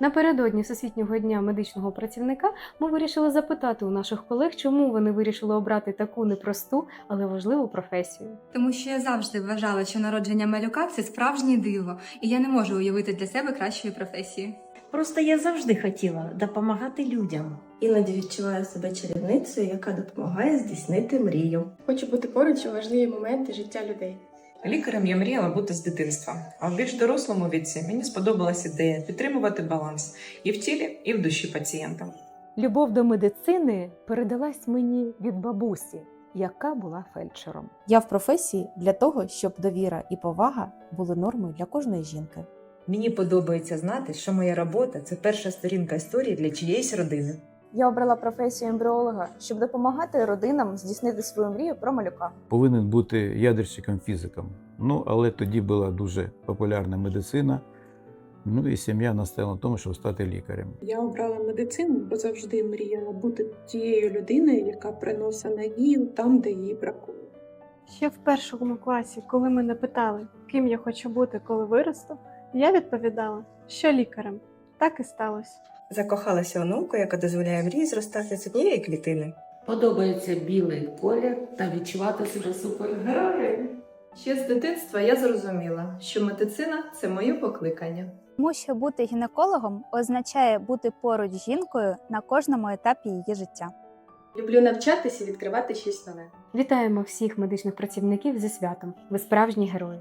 Напередодні Всесвітнього дня медичного працівника ми вирішили запитати у наших колег, чому вони вирішили обрати таку непросту, але важливу професію. Тому що я завжди вважала, що народження малюка це справжнє диво, і я не можу уявити для себе кращої професії. Просто я завжди хотіла допомагати людям. Іноді відчуваю себе чарівницею, яка допомагає здійснити мрію. Хочу бути поруч у важливі моменти життя людей. Лікарем я мріяла бути з дитинства, а в більш дорослому віці мені сподобалась ідея підтримувати баланс і в тілі, і в душі пацієнта. Любов до медицини передалась мені від бабусі, яка була фельдшером. Я в професії для того, щоб довіра і повага були нормою для кожної жінки. Мені подобається знати, що моя робота це перша сторінка історії для чиєїсь родини. Я обрала професію ембріолога, щоб допомагати родинам здійснити свою мрію про малюка. Повинен бути ядерщиком фізиком. Ну, але тоді була дуже популярна медицина. Ну і сім'я настояла на тому, щоб стати лікарем. Я обрала медицину, бо завжди мріяла бути тією людиною, яка приносить надію там, де її бракує. Ще в першому класі, коли мене питали, ким я хочу бути, коли виросту, я відповідала, що лікарем. Так і сталося. Закохалася у науку, яка дозволяє мрії зростати з однієї клітини. Подобається білий колір та відчувати себе супергероєм. Ще з дитинства я зрозуміла, що медицина це моє покликання. Тому що бути гінекологом означає бути поруч з жінкою на кожному етапі її життя. Люблю навчатися і відкривати щось нове. Вітаємо всіх медичних працівників зі святом. Ви справжні герої.